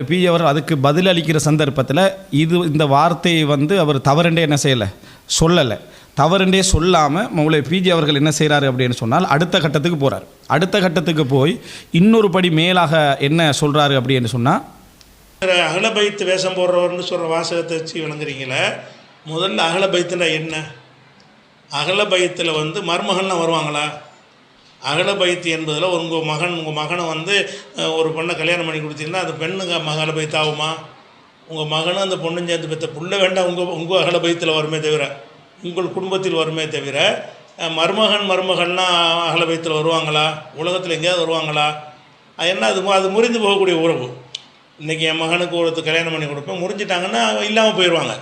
B அவர் அதுக்கு பதில் அளிக்கிற சந்தர்ப்பத்தில் இது இந்த வார்த்தையை வந்து அவர் தவறுண்டே என்ன செய்யலை? சொல்லலை. தவறுண்டே சொல்லாமல் மௌலை பிஜி அவர்கள் என்ன செய்கிறாரு அப்படின்னு சொன்னால் அடுத்த கட்டத்துக்கு போகிறார் அடுத்த கட்டத்துக்கு போய் இன்னொரு படி மேலாக என்ன சொல்கிறாரு அப்படின்னு சொன்னால் அகலபைத்து வேஷம் போடுறவர்னு சொல்கிற வாசகத்தை வச்சு விளங்குறீங்களே முதல்ல அகலபைத்துனா என்ன? அகலபைத்தில் வந்து மருமகள்லாம் வருவாங்களா? அகலபைத்து என்பதில் உங்கள் மகன் உங்கள் மகனை வந்து ஒரு பொண்ணை கல்யாணம் பண்ணி கொடுத்தீங்கன்னா அந்த பெண்ணுங்க அகலபைத்து ஆகுமா? உங்கள் மகனும் அந்த பொண்ணும் சேர்ந்து பெற்ற புள்ள வேண்டாம் உங்கள் உங்கள் அகலபைத்தில் வருமே தவிர உங்கள் குடும்பத்தில் வருமே தவிர மருமகன் மருமகன்லாம் அகலபைத்தில் வருவாங்களா? உலகத்தில் எங்கேயாவது வருவாங்களா? அது என்ன அது அது முறிந்து போகக்கூடிய உறவு. இன்றைக்கி என் மகனுக்கு ஒருத்தர் கல்யாணம் பண்ணி கொடுப்பேன் முறிஞ்சிட்டாங்கன்னா இல்லாமல் போயிடுவாங்க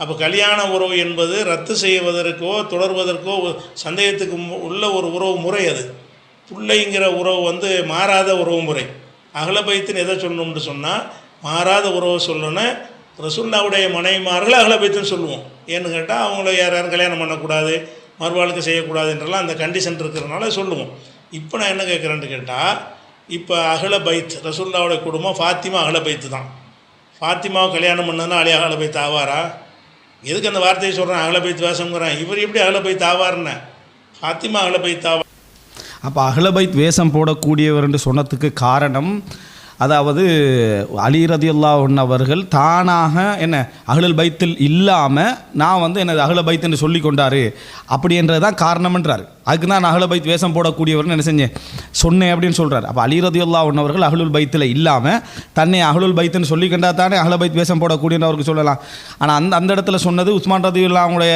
அப்போ கல்யாண உறவு என்பது ரத்து செய்வதற்கோ தொடர்வதற்கோ சந்தேகத்துக்கு மு- உள்ள ஒரு உறவு முறை அது. பிள்ளைங்கிற உறவு வந்து மாறாத உறவு முறை. அகலபைத்தின் எதை சொல்லணும்னு சொன்னால் மாறாத உறவை சொல்லணும் ரசுல்லாவுடைய மனைவிமார்கள் அகலபைத்துன்னு சொல்லுவோம். ஏன்னு கேட்டால் அவங்கள யார் யாரும் கல்யாணம் பண்ணக்கூடாது மறுவாழ்க்கை செய்யக்கூடாதுன்றலாம் அந்த கண்டிஷன் இருக்கிறதுனால சொல்லுவோம். இப்போ நான் என்ன கேட்குறேன்னு கேட்டால் இப்போ அகல பைத் ரசுல்லாவுடைய குடும்பம் ஃபாத்திமா அகல பைத்து தான் ஃபாத்திமாவை கல்யாணம் பண்ணதுன்னா அலி அகல பைத் ஆவாரா? எதுக்கு அந்த வார்த்தையை சொல்கிறேன் அகல பைத் வேஷங்கிறேன் இவர் எப்படி அகல பைத் ஃபாத்திமா அகல பைத் அப்போ அகலபைத் வேஷம் போடக்கூடியவர் என்று சொன்னதுக்கு காரணம் அதாவது அலி ரதியுல்லாஹன் அவர்கள் தானாக என்ன அகலல் பைத்தில் இல்லாமல் நான் வந்து என்னது அகல பைத் என்று சொல்லி கொண்டாரு. அப்படின்றது தான் காரணம்ன்றார் அதுக்கு தான் நான் அகல பைத் வேஷம் போடக்கூடியவர்னு என்ன செஞ்சேன். சொன்னேன் அப்படின்னு சொல்கிறார் அப்போ அலி ரதியுல்லாஹன் அவர்கள் அகலுல் பைத்தில் இல்லாமல் தன்னை அகலுல் பைத்துன்னு சொல்லி கண்டா தானே அகல பைத் வேஷம் போடக்கூடியன்னு அவருக்கு சொல்லலாம். ஆனால் அந்த அந்த இடத்துல சொன்னது உஸ்மான் ரதியுல்லா அவங்களுடைய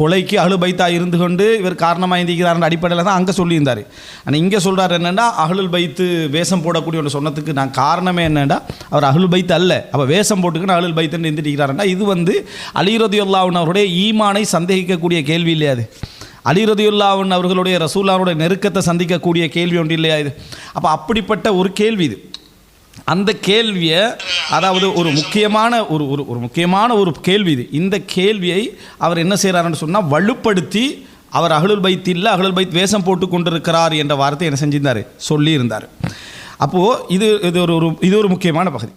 கொலைக்கு அகலு பைத்தா இருந்து கொண்டு இவர் காரணமாக இருந்திருக்கிறார் அடிப்படையில் தான் அங்கே சொல்லியிருந்தார். ஆனால் இங்கே சொல்கிறார் என்னென்னா அகலுல் பைத்து வேஷம் போடக்கூடிய ஒன்று சொன்னதுக்கு நான் காரணமே என்னென்னா அவர் அகுல் பைத் அல்ல. அப்போ வேஷம் போட்டுக்கின்னு அகுல் பைத்துன்னு இருந்துட்டிருக்கிறாருன்னா இது வந்து அலிரதியுல்லாவின் அவருடைய ஈமானை சந்தேகிக்கக்கூடிய கேள்வி இல்லையா அது அலிரதியுல்லாவின் அவர்களுடைய ரசூல்லாவுடைய நெருக்கத்தை சந்திக்கக்கூடிய கேள்வி ஒன்று இல்லையா இது? அப்போ அப்படிப்பட்ட ஒரு கேள்வி இது. அந்த கேள்வியை அதாவது ஒரு முக்கியமான ஒரு ஒரு ஒரு முக்கியமான ஒரு கேள்வி இது. இந்த கேள்வியை அவர் என்ன செய்கிறாருன்னு சொன்னால் வலுப்படுத்தி அவர் அகலுல் பைத் இல்லை அகலுல் பைத் வேஷம் போட்டு கொண்டிருக்கிறார் என்ற வார்த்தை என்ன செஞ்சிருந்தார்? சொல்லியிருந்தார். அப்போது இது இது ஒரு ஒரு இது ஒரு முக்கியமான பகுதி.